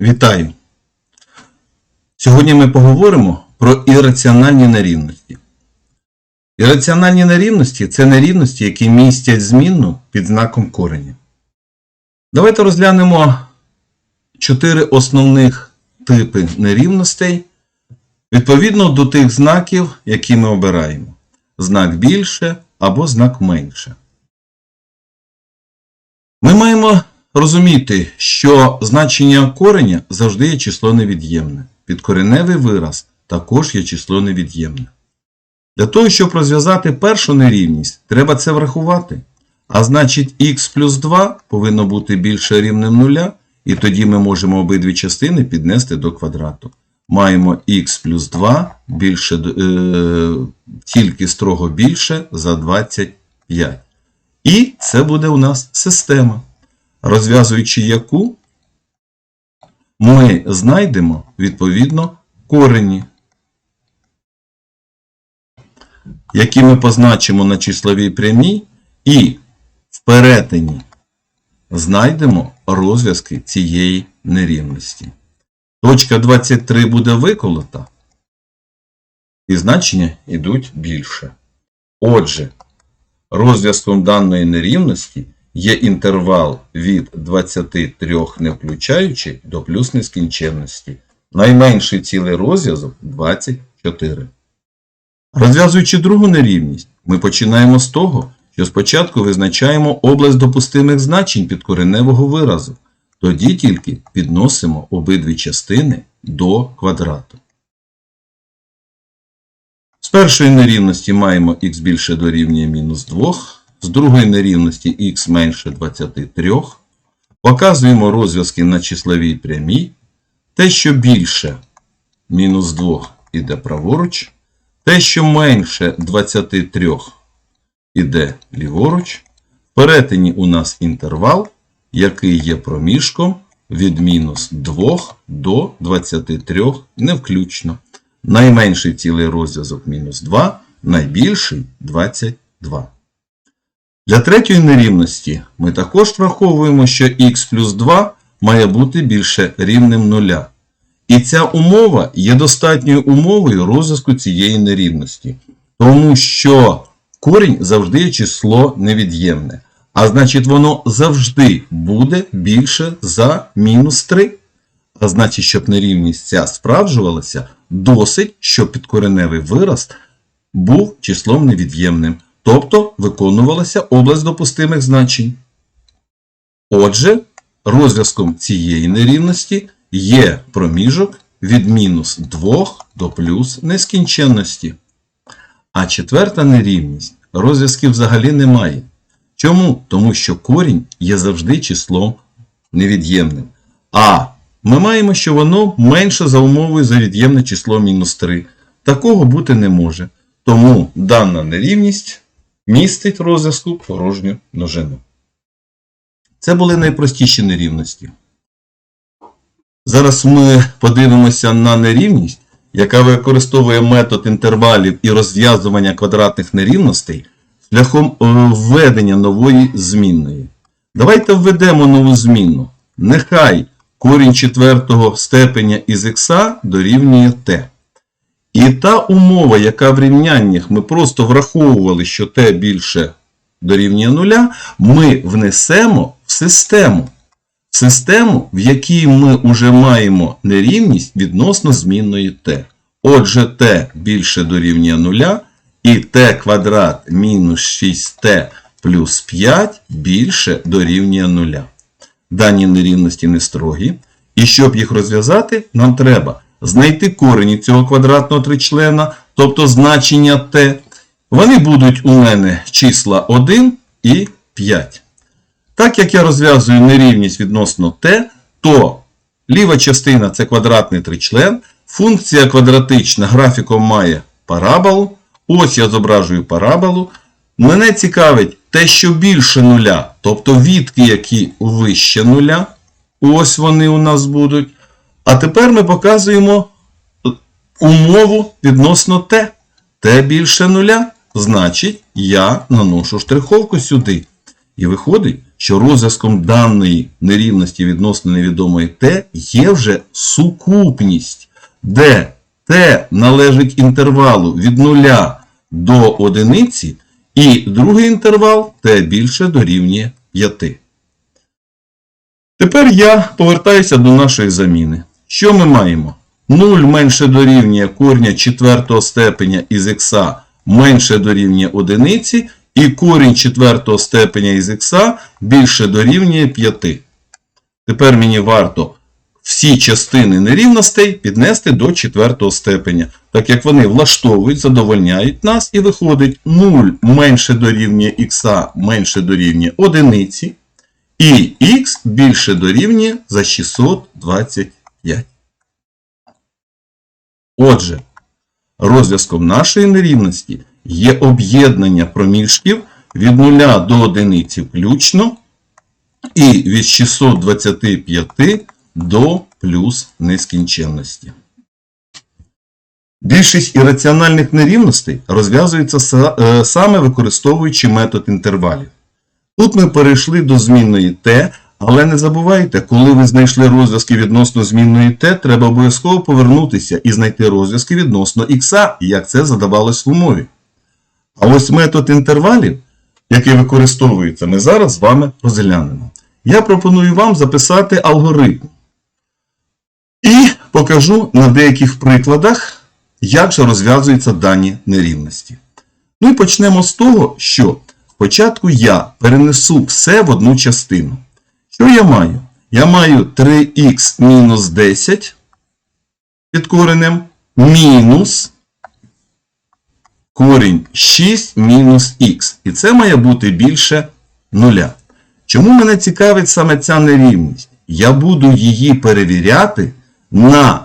Вітаю! Сьогодні ми поговоримо про ірраціональні нерівності. Ірраціональні нерівності це нерівності, які містять змінну під знаком кореня. Давайте розглянемо чотири основних типи нерівностей відповідно до тих знаків, які ми обираємо. Знак більше або знак менше. Ми маємо розуміти, що значення кореня завжди є число невід'ємне. Підкореневий вираз також є число невід'ємне. Для того, щоб розв'язати першу нерівність, треба це врахувати. А значить, х плюс 2 повинно бути більше рівнем нуля, і тоді ми можемо обидві частини піднести до квадрату. Маємо х плюс 2 більше, е, тільки строго більше за 25. І це буде у нас система, розв'язуючи яку ми знайдемо відповідно корені, які ми позначимо на числовій прямій, і в перетині знайдемо розв'язки цієї нерівності. Точка 23 буде виколота, і значення йдуть більше. Отже, розв'язком даної нерівності є інтервал від 23 не включаючи до плюс нескінченності. Найменший цілий розв'язок 24. Розв'язуючи другу нерівність, ми починаємо з того, що спочатку визначаємо область допустимих значень підкореневого виразу. Тоді тільки підносимо обидві частини до квадрату. З першої нерівності маємо х більше дорівнює мінус 2, з другої нерівності х менше 23. Показуємо розв'язки на числовій прямій. Те, що більше мінус 2 іде праворуч, те, що менше 23 іде ліворуч. В перетині у нас інтервал, який є проміжком від мінус 2 до 23 не включно. Найменший цілий розв'язок мінус 2, найбільший 22. Для третьої нерівності ми також враховуємо, що х плюс 2 має бути більше рівнем 0. І ця умова є достатньою умовою розв'язку цієї нерівності. Тому що корінь завжди є число невід'ємне. А значить, воно завжди буде більше за мінус 3. А значить, щоб нерівність ця справджувалася, досить, щоб підкореневий вираз був числом невід'ємним. Тобто виконувалася область допустимих значень. Отже, розв'язком цієї нерівності є проміжок від мінус 2 до плюс нескінченності. А четверта нерівність розв'язків взагалі немає. Чому? Тому що корінь є завжди числом невід'ємним. А ми маємо, що воно менше за умовою за від'ємне число мінус 3. Такого бути не може. Тому дана нерівність містить розв'язку порожню множину. Це були найпростіші нерівності. Зараз ми подивимося на нерівність, яка використовує метод інтервалів і розв'язування квадратних нерівностей шляхом е, введення нової змінної. Давайте введемо нову змінну. Нехай корінь четвертого степеня із х дорівнює t. І та умова, яка в рівняннях ми просто враховували, що t більше дорівнює нуля, ми внесемо в систему. В систему, в якій ми вже маємо нерівність відносно змінної t. Отже, t більше дорівнює нуля, і t квадрат мінус 6t плюс 5 більше дорівнює нуля. Дані нерівності не строгі. І щоб їх розв'язати, нам треба знайти корені цього квадратного тричлена, тобто значення t. Вони будуть у мене числа 1 і 5. Так як я розв'язую нерівність відносно t, то ліва частина це квадратний тричлен, функція квадратична графіком має параболу. Ось я зображую параболу. Мене цікавить те, що більше нуля, тобто відки, які вище нуля. Ось вони у нас будуть. А тепер ми показуємо умову відносно t. t більше нуля, значить, я наношу штриховку сюди. І виходить, що розв'язком даної нерівності відносно невідомої t є вже сукупність, де t належить інтервалу від 0 до 1, і другий інтервал t більше дорівнює 5. Тепер я повертаюся до нашої заміни. Що ми маємо? 0 менше дорівнює корня четвертого степеня із х менше дорівнює 1, і корінь четвертого степеня із х більше дорівнює 5. Тепер мені варто всі частини нерівностей піднести до четвертого степеня, так як вони влаштовують, задовольняють нас, і виходить 0 менше дорівнює х менше дорівнює 1, і х більше дорівнює за 625. Отже, розв'язком нашої нерівності є об'єднання проміжків від 0 до 1 включно і від 625 до плюс нескінченності. Більшість ірраціональних нерівностей розв'язується е, саме використовуючи метод інтервалів. Тут ми перейшли до змінної t, але не забувайте, коли ви знайшли розв'язки відносно змінної t, треба обов'язково повернутися і знайти розв'язки відносно x, як це задавалось в умові. А ось метод інтервалів, який використовується, ми зараз з вами розглянемо. Я пропоную вам записати алгоритм. І покажу на деяких прикладах, як же розв'язуються дані нерівності. Ну і почнемо з того, що спочатку я перенесу все в одну частину. Що я маю? Я маю 3х мінус 10 під коренем мінус корінь 6 мінус х. І це має бути більше нуля. Чому мене цікавить саме ця нерівність? Я буду її перевіряти на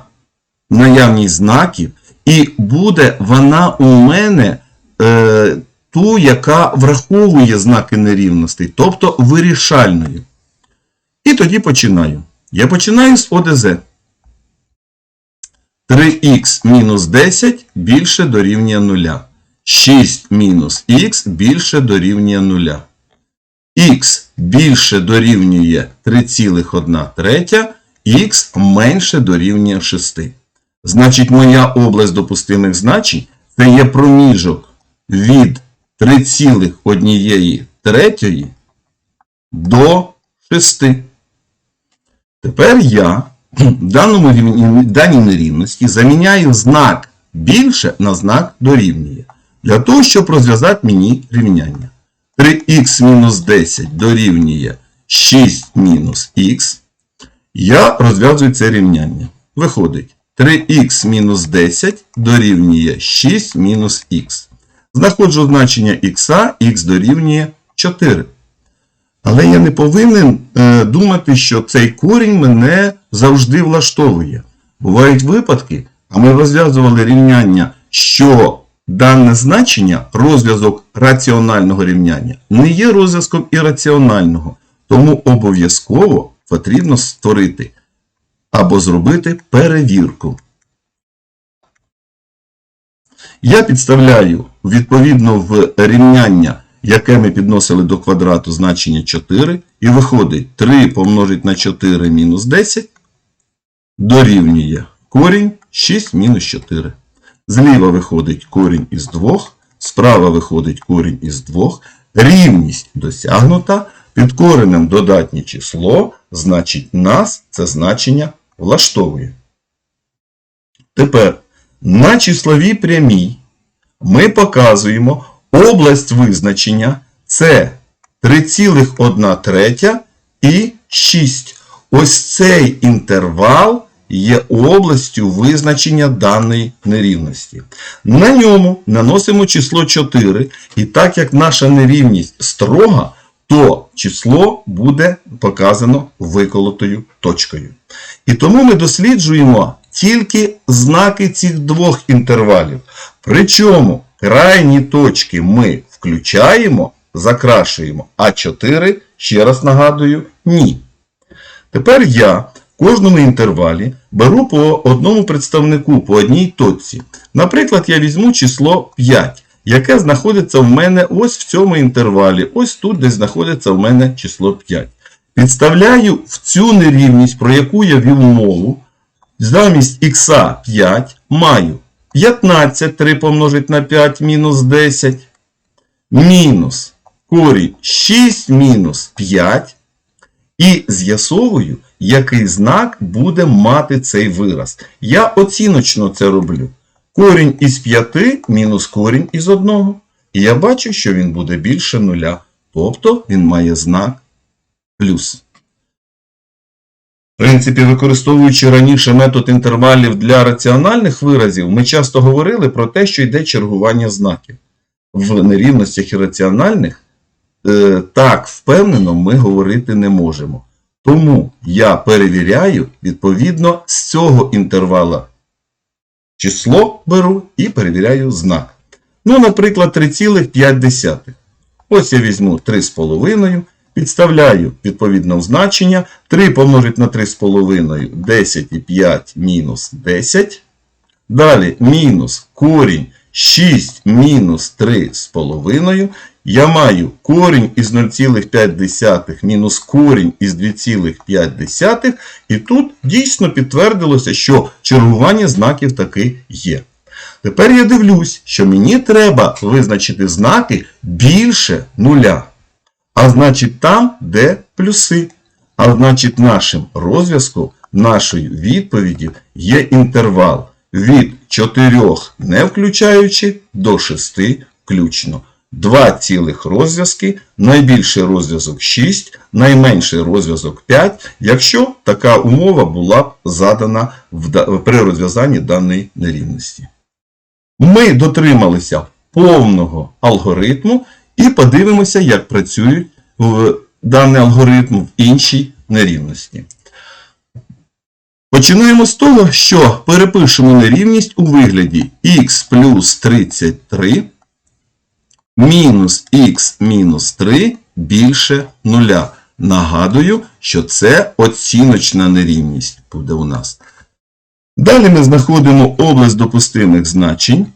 наявність знаків, і буде вона у мене е, ту, яка враховує знаки нерівностей, тобто вирішальною. І тоді починаю. Я починаю з ОДЗ. 3х мінус 10 більше дорівнює 0. 6 мінус х більше дорівнює 0. х більше дорівнює 3,1 третя, х менше дорівнює 6. Значить, моя область допустимих значень це є проміжок від 3,1 третьої до 6. Тепер я в даному даній нерівності заміняю знак більше на знак дорівнює. Для того, щоб розв'язати мені рівняння. 3х мінус 10 дорівнює 6 мінус х. Я розв'язую це рівняння. Виходить, 3х мінус 10 дорівнює 6 мінус х. Знаходжу значення х, х дорівнює 4. Але я не повинен е, думати, що цей корінь мене завжди влаштовує. Бувають випадки, а ми розв'язували рівняння, що дане значення, розв'язок раціонального рівняння, не є розв'язком ірраціонального. Тому обов'язково потрібно створити або зробити перевірку. Я підставляю відповідно в рівняння, яке ми підносили до квадрату значення 4, і виходить 3 помножить на 4 мінус 10 дорівнює корінь 6 мінус 4. Зліва виходить корінь із 2, справа виходить корінь із 2. Рівність досягнута. Під коренем додатнє число, значить нас це значення влаштовує. Тепер на числовій прямій ми показуємо область визначення це 3,1 третя і 6. Ось цей інтервал є областю визначення даної нерівності. На ньому наносимо число 4, і так як наша нерівність строга, то число буде показано виколотою точкою. І тому ми досліджуємо тільки знаки цих двох інтервалів. Причому крайні точки ми включаємо, закрашуємо, а 4, ще раз нагадую, ні. Тепер я в кожному інтервалі беру по одному представнику, по одній точці. Наприклад, я візьму число 5. яке знаходиться в мене ось в цьому інтервалі. Ось тут десь знаходиться в мене число 5. Підставляю в цю нерівність, про яку я вів мову. Замість х 5 маю 15 3 помножить на 5 мінус 10. Мінус корінь 6 мінус 5. І з'ясовую, який знак буде мати цей вираз. Я оціночно це роблю. Корінь із 5 мінус корінь із 1. І я бачу, що він буде більше нуля. Тобто він має знак плюс. В принципі, використовуючи раніше метод інтервалів для раціональних виразів, ми часто говорили про те, що йде чергування знаків. В нерівностях ірраціональних е, так впевнено ми говорити не можемо. Тому я перевіряю відповідно з цього інтервала число беру і перевіряю знак. Ну, наприклад, 3,5. Ось я візьму 3,5, підставляю відповідно в значення. 3 помножить на 3,5 10,5 мінус 10. Далі мінус корінь 6 мінус 3,5. Я маю корінь із 0,5 мінус корінь із 2,5. І тут дійсно підтвердилося, що чергування знаків таки є. Тепер я дивлюсь, що мені треба визначити знаки більше нуля. А значить там, де плюси. А значить, нашим розв'язком, нашою відповіді є інтервал від 4 не включаючи до 6 включно. Два цілих розв'язки, найбільший розв'язок 6, найменший розв'язок 5, якщо така умова була б задана при розв'язанні даної нерівності. Ми дотрималися повного алгоритму і подивимося, як працює даний алгоритм в іншій нерівності. Починаємо з того, що перепишемо нерівність у вигляді х плюс 33 мінус х мінус 3 більше нуля. Нагадую, що це оціночна нерівність буде у нас. Далі ми знаходимо область допустимих значень.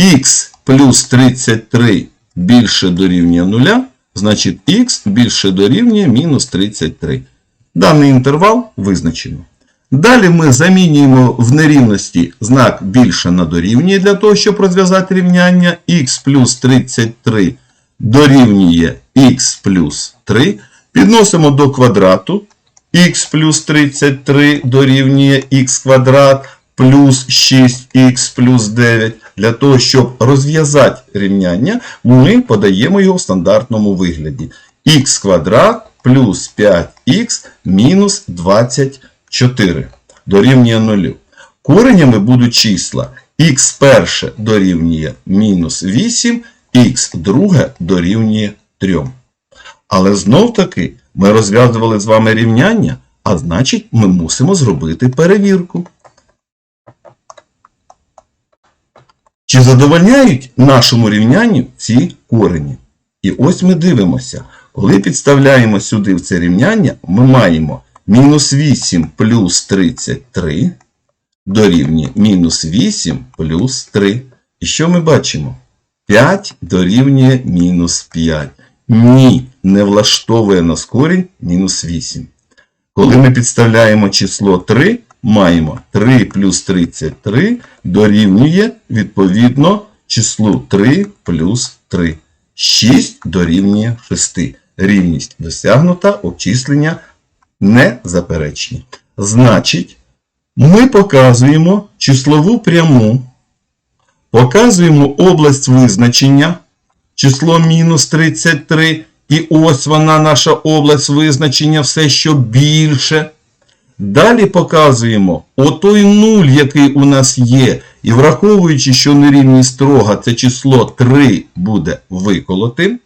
х плюс 33 більше дорівнює 0, значить х більше дорівнює мінус 33. Даний інтервал визначено. Далі ми замінюємо в нерівності знак більше на дорівнює для того, щоб розв'язати рівняння х плюс 33 дорівнює х плюс 3. Підносимо до квадрату х плюс 33 дорівнює х квадрат плюс 6х плюс 9. Для того, щоб розв'язати рівняння, ми подаємо його в стандартному вигляді. х квадрат плюс 5х мінус 24 дорівнює 0. Коренями будуть числа х перше дорівнює мінус 8, х друге дорівнює 3. Але знов таки ми розв'язували з вами рівняння, а значить ми мусимо зробити перевірку. Чи задовольняють нашому рівнянню ці корені? І ось ми дивимося. Коли підставляємо сюди в це рівняння, ми маємо мінус 8 плюс 33 дорівнює мінус 8 плюс 3. І що ми бачимо? 5 дорівнює мінус 5. Ні, не влаштовує нас корінь мінус 8. Коли ми підставляємо число 3, маємо 3 плюс 33 дорівнює відповідно числу 3 плюс 3. 6 дорівнює 6. Рівність досягнута, обчислення незаперечні. Значить, ми показуємо числову пряму, показуємо область визначення, число мінус 33, і ось вона наша область визначення, все що більше. Далі показуємо отой нуль, який у нас є, і враховуючи, що нерівність строга це число 3 буде виколотим.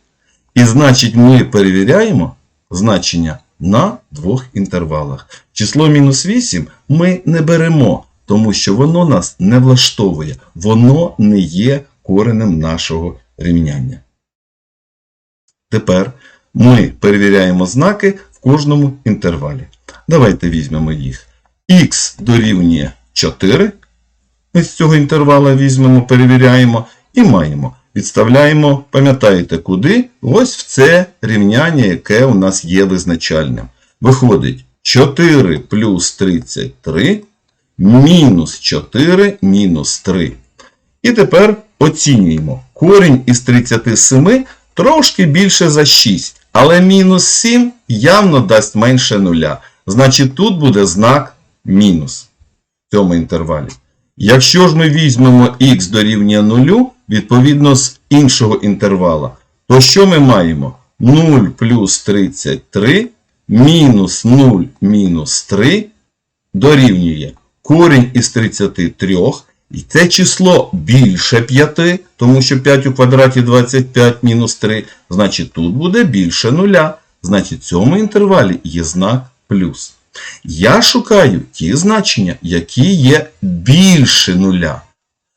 І значить ми перевіряємо значення на двох інтервалах. Число мінус 8 ми не беремо, тому що воно нас не влаштовує. Воно не є коренем нашого рівняння. Тепер ми перевіряємо знаки в кожному інтервалі. Давайте візьмемо їх. Х дорівнює 4. Ми з цього інтервала візьмемо, перевіряємо. І маємо підставляємо, пам'ятаєте куди? Ось в це рівняння, яке у нас є визначальним. Виходить 4 плюс 33 мінус 4 мінус 3. І тепер оцінюємо. Корінь із 37 трошки більше за 6, але мінус 7 явно дасть менше нуля. Значить, тут буде знак мінус в цьому інтервалі. Якщо ж ми візьмемо х дорівнює 0, відповідно з іншого інтервала, то що ми маємо? 0 плюс 33 мінус 0 мінус 3 дорівнює корінь із 33, і це число більше 5, тому що 5 у квадраті 25 мінус 3, значить тут буде більше 0. Значить в цьому інтервалі є знак плюс. Я шукаю ті значення, які є більше нуля.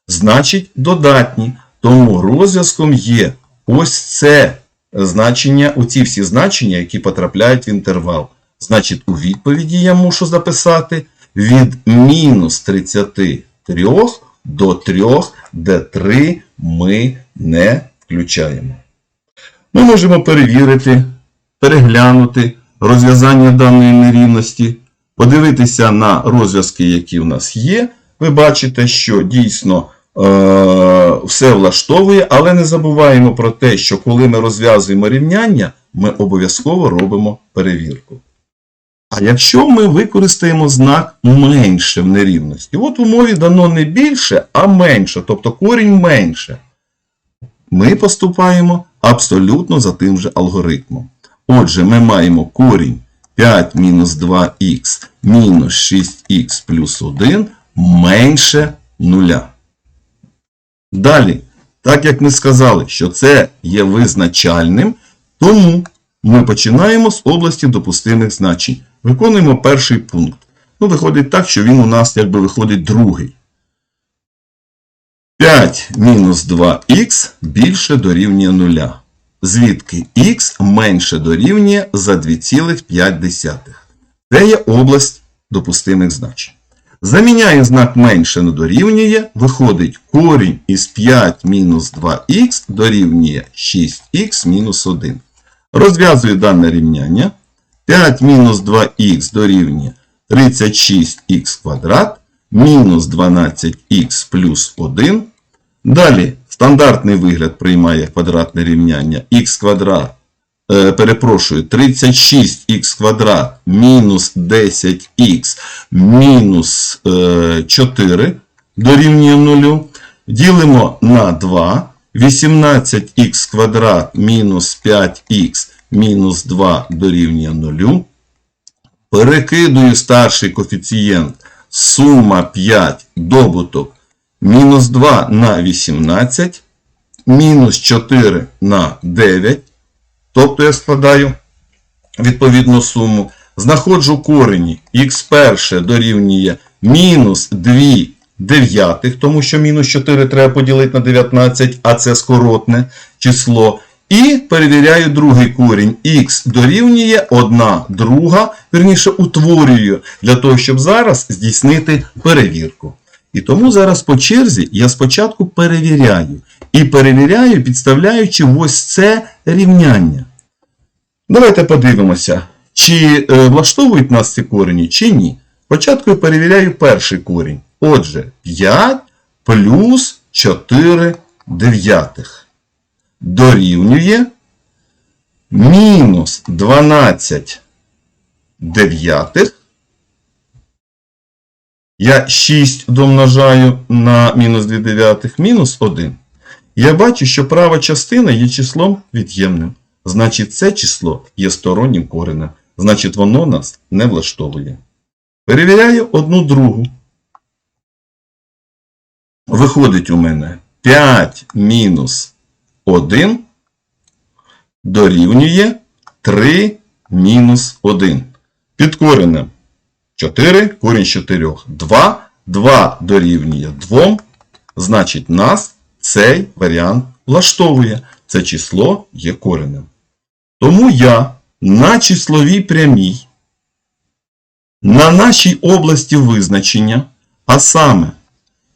Значить, додатні. Тому розв'язком є ось це значення, оці всі значення, які потрапляють в інтервал. Значить, у відповіді я мушу записати від мінус 33 до 3, де 3 ми не включаємо. Ми можемо перевірити, переглянути розв'язання даної нерівності, подивитися на розв'язки, які в нас є. Ви бачите, що дійсно е, все влаштовує, але не забуваємо про те, що коли ми розв'язуємо рівняння, ми обов'язково робимо перевірку. А якщо ми використаємо знак менше в нерівності, от в умові дано не більше, а менше, тобто корінь менше, ми поступаємо абсолютно за тим же алгоритмом. Отже, ми маємо корінь 5 мінус 2х мінус 6х плюс 1 менше 0. Далі, так як ми сказали, що це є визначальним, тому ми починаємо з області допустимих значень. Виконуємо перший пункт. Ну, виходить так, що він у нас якби виходить другий. 5 мінус 2х більше дорівнює 0. Звідки х менше дорівнює за 2,5. Це є область допустимих значень. Заміняю знак менше на дорівнює, виходить корінь із 5 мінус 2х дорівнює 6х мінус 1. Розв'язую дане рівняння. 5 мінус 2х дорівнює 36х квадрат мінус 12х плюс 1. Далі стандартний вигляд приймає квадратне рівняння х квадрат, е, перепрошую, 36х квадрат мінус 10х мінус е, 4 дорівнює 0. Ділимо на 2. 18х квадрат мінус 5х мінус 2 дорівнює 0. Перекидую старший коефіцієнт сума 5 добуток мінус 2 на 18, мінус 4 на 9. Тобто я складаю відповідну суму. Знаходжу корені х перше дорівнює мінус 2 дев'ятих, тому що мінус 4 треба поділити на 19, а це скоротне число. І перевіряю другий корінь. Х дорівнює 1 друга, верніше утворюю, для того, щоб зараз здійснити перевірку. І тому зараз по черзі я спочатку перевіряю. І перевіряю, підставляючи ось це рівняння. Давайте подивимося, чи е, влаштовують нас ці корені, чи ні. Спочатку я перевіряю перший корінь. Отже, 5 плюс 4 дев'ятих дорівнює мінус 12 дев'ятих. Я 6 домножаю на мінус 2 дев'ятих, мінус 1. Я бачу, що права частина є числом від'ємним. Значить, це число є стороннім коренем. Значить, воно нас не влаштовує. Перевіряю одну другу. Виходить у мене 5 мінус 1 дорівнює 3 мінус 1. Під коренем 4, корінь з 4. 2. 2 дорівнює 2. Значить, нас цей варіант влаштовує. Це число є коренем. Тому я на числовій прямій, на нашій області визначення, а саме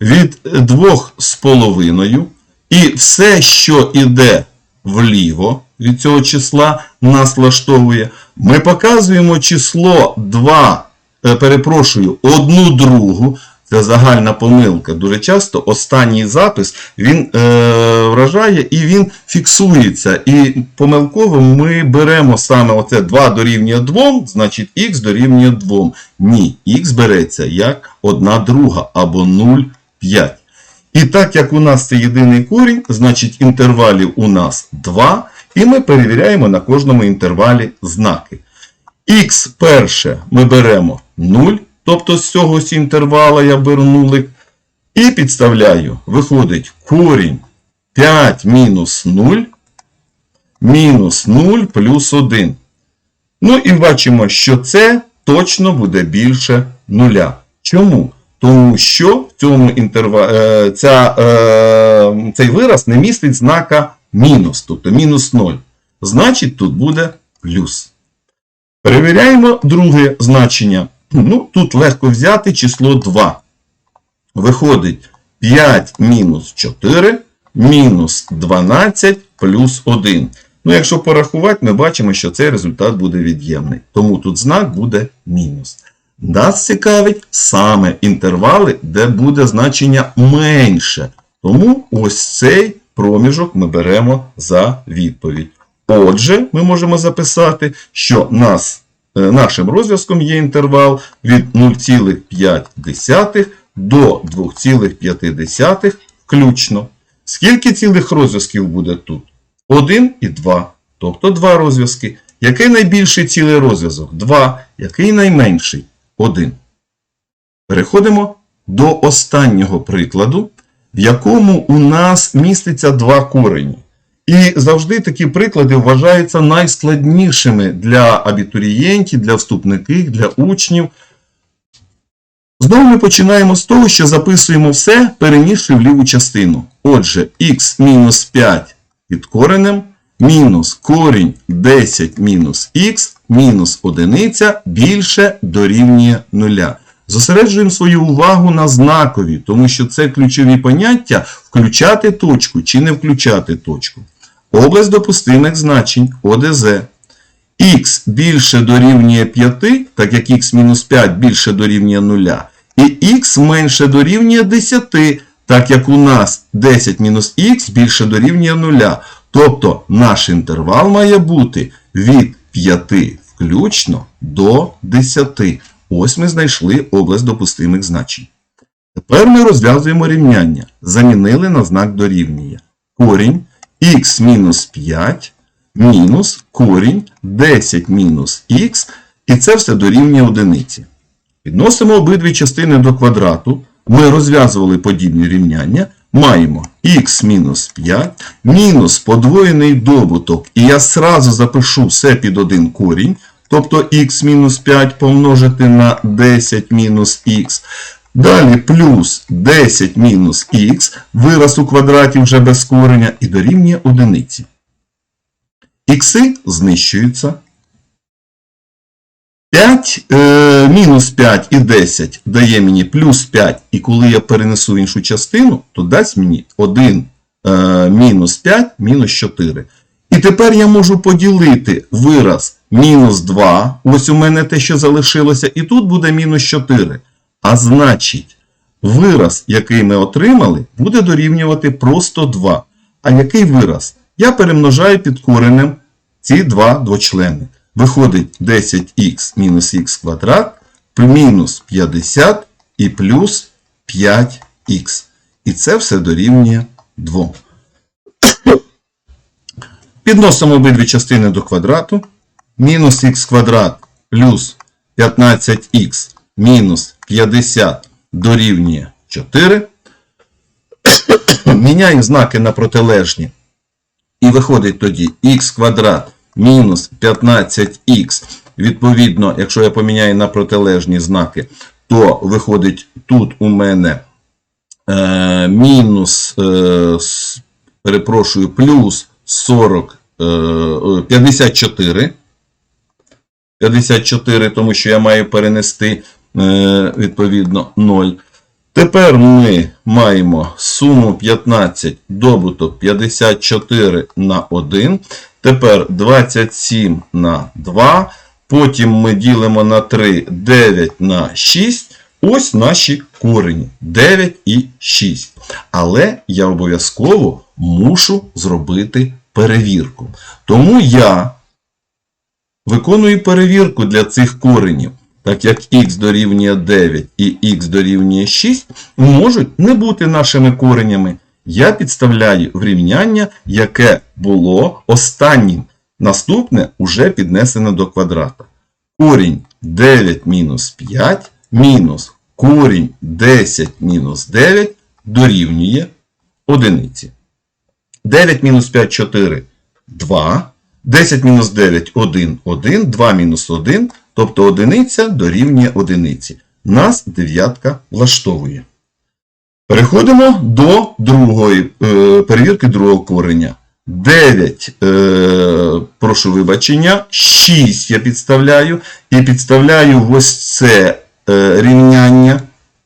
від 2,5 І все, що йде вліво від цього числа, нас влаштовує. Ми показуємо число 2, е, перепрошую, одну другу. Це загальна помилка. Дуже часто останній запис він е, вражає і він фіксується. І помилково ми беремо саме оце 2 дорівнює 2, значить х дорівнює 2. Ні, х береться як 1 друга або 0,5. І так як у нас це єдиний корінь, значить інтервалів у нас 2, і ми перевіряємо на кожному інтервалі знаки. Х перше ми беремо 0, тобто з цього ось інтервала я беру нулик. І підставляю, виходить корінь 5 мінус 0, мінус 0 плюс 1. Ну і бачимо, що це точно буде більше нуля. Чому? Тому що цьому інтерва... е, ця, е, цей вираз не містить знака мінус, тобто мінус 0. Значить, тут буде плюс. Перевіряємо друге значення. Ну, тут легко взяти число 2. Виходить 5 мінус 4 мінус 12 плюс 1. Ну, якщо порахувати, ми бачимо, що цей результат буде від'ємний. Тому тут знак буде мінус. Нас цікавить саме інтервали, де буде значення менше. Тому ось цей проміжок ми беремо за відповідь. Отже, ми можемо записати, що нас, нашим розв'язком є інтервал від 0,5 до 2,5 включно. Скільки цілих розв'язків буде тут? 1 і 2. Тобто 2 розв'язки. Який найбільший цілий розв'язок? 2. Який найменший? 1. Переходимо до останнього прикладу, в якому у нас міститься два корені. І завжди такі приклади вважаються найскладнішими для абітурієнтів, для вступників, для учнів. Знову ми починаємо з того, що записуємо все, перенісши в ліву частину. Отже, х-5 під коренем, мінус корінь 10 мінус х, мінус одиниця більше дорівнює нуля. Зосереджуємо свою увагу на знакові, тому що це ключові поняття включати точку чи не включати точку. Область допустимих значень ОДЗ. х більше дорівнює 5, так як х-5 більше дорівнює 0, і х менше дорівнює 10, так як у нас 10 мінус х більше дорівнює 0. Тобто наш інтервал має бути від 5 включно до 10. Ось ми знайшли область допустимих значень. Тепер ми розв'язуємо рівняння. Замінили на знак дорівнює. Корінь х мінус 5 мінус корінь 10 мінус х, і це все дорівнює одиниці. Відносимо обидві частини до квадрату. Ми розв'язували подібні рівняння. Маємо х мінус 5 мінус подвоєний добуток. І я сразу запишу все під один корінь. Тобто х мінус 5 помножити на 10 мінус х. Далі плюс 10 мінус х, вираз у квадраті вже без кореня, і дорівнює одиниці. Ікси знищуються. 5 е, мінус 5 і 10 дає мені плюс 5, і коли я перенесу іншу частину, то дасть мені 1 е, мінус 5 мінус 4. І тепер я можу поділити вираз мінус 2, ось у мене те, що залишилося, і тут буде мінус 4. А значить, вираз, який ми отримали, буде дорівнювати просто 2. А який вираз? Я перемножаю під коренем ці два двочлени. Виходить 10х мінус х квадрат, мінус 50 і плюс 5х. І це все дорівнює 2. Підносимо обидві частини до квадрату. Мінус х квадрат плюс 15х мінус 50 дорівнює 4. Міняємо знаки на протилежні. І виходить тоді х квадрат мінус 15х. Відповідно, якщо я поміняю на протилежні знаки, то виходить тут у мене е, мінус, е, перепрошую, плюс 40, е, 54. 54, тому що я маю перенести, відповідно, 0. Тепер ми маємо суму 15, добуток 54 на 1. Тепер 27 на 2. Потім ми ділимо на 3, 9 на 6. Ось наші корені 9 і 6. Але я обов'язково мушу зробити перевірку. Тому я виконую перевірку для цих коренів, так як х дорівнює 9 і х дорівнює 6 можуть не бути нашими коренями. Я підставляю в рівняння, яке було останнім. Наступне уже піднесено до квадрата. Корінь 9 мінус 5 мінус корінь 10 мінус 9 дорівнює одиниці. 9 мінус 5 4 2. 10 мінус 9 1 1. 2 мінус 1. Тобто одиниця дорівнює одиниці. Нас дев'ятка влаштовує. Переходимо до другої е, перевірки другого кореня. 9, е, прошу вибачення, 6 я підставляю. І підставляю ось це е, рівняння.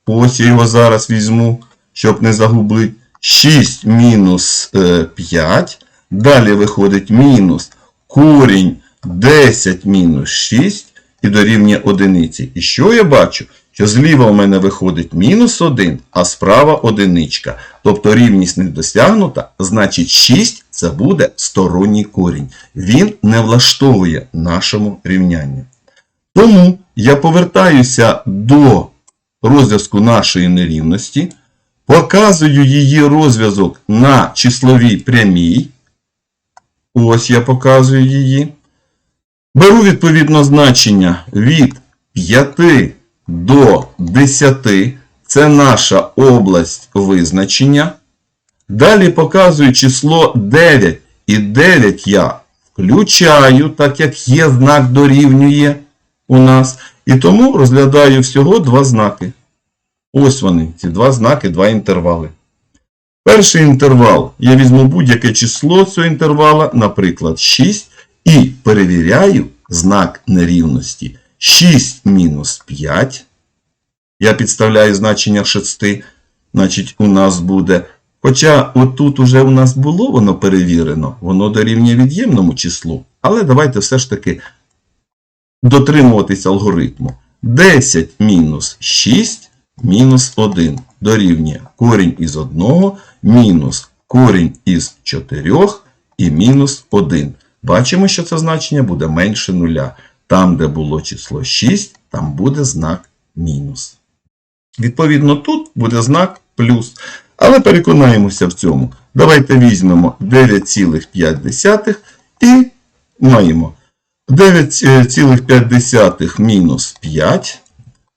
Ось я його зараз візьму, щоб не загубити. 6 мінус е, 5. Далі виходить мінус корінь 10 мінус 6 і дорівнює одиниці. І що я бачу? Що зліва у мене виходить мінус 1, а справа одиничка. Тобто рівність не досягнута, значить 6 це буде сторонній корінь. Він не влаштовує нашому рівнянню. Тому я повертаюся до розв'язку нашої нерівності, показую її розв'язок на числовій прямій. Ось я показую її. Беру відповідно значення від 5 до 10. Це наша область визначення. Далі показую число 9. І 9 я включаю, так як є знак дорівнює у нас. І тому розглядаю всього два знаки. Ось вони, ці два знаки, два інтервали. Перший інтервал. Я візьму будь-яке число цього інтервала, наприклад, 6, і перевіряю знак нерівності. 6 мінус 5. Я підставляю значення 6. Значить, у нас буде. Хоча отут уже у нас було воно перевірено, воно дорівнює від'ємному числу. Але давайте все ж таки дотримуватися алгоритму. 10 мінус 6 мінус 1 дорівнює корінь із 1 мінус корінь із 4 і мінус 1. Бачимо, що це значення буде менше нуля. Там, де було число 6, там буде знак мінус. Відповідно, тут буде знак плюс. Але переконаємося в цьому. Давайте візьмемо 9,5 і маємо 9,5 мінус 5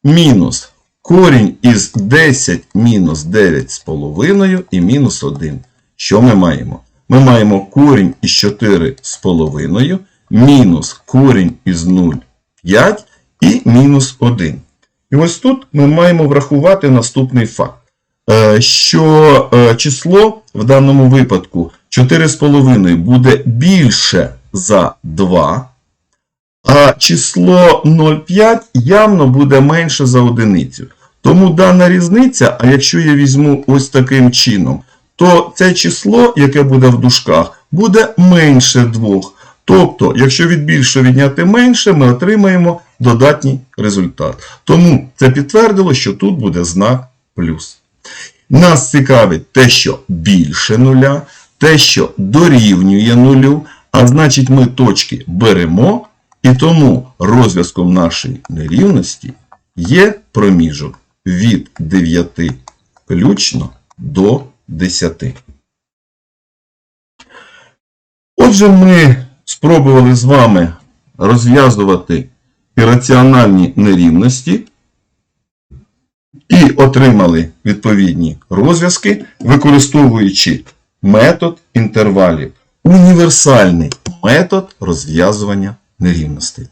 мінус корінь із 10 мінус 9,5 і мінус 1. Що ми маємо? Ми маємо корінь із 4,5 мінус корінь із 0,5 і мінус 1. І ось тут ми маємо врахувати наступний факт. Е, Що е, число в даному випадку 4,5 буде більше за 2, а число 0,5 явно буде менше за одиницю. Тому дана різниця, а якщо я візьму ось таким чином, то це число, яке буде в дужках, буде менше 2. Тобто, якщо від більшого відняти менше, ми отримаємо додатній результат. Тому це підтвердило, що тут буде знак плюс. Нас цікавить те, що більше нуля, те, що дорівнює нулю, а значить ми точки беремо, і тому розв'язком нашої нерівності є проміжок від 9 включно до 10. Отже, ми спробували з вами розв'язувати ірраціональні нерівності і отримали відповідні розв'язки, використовуючи метод інтервалів. Універсальний метод розв'язування нерівностей.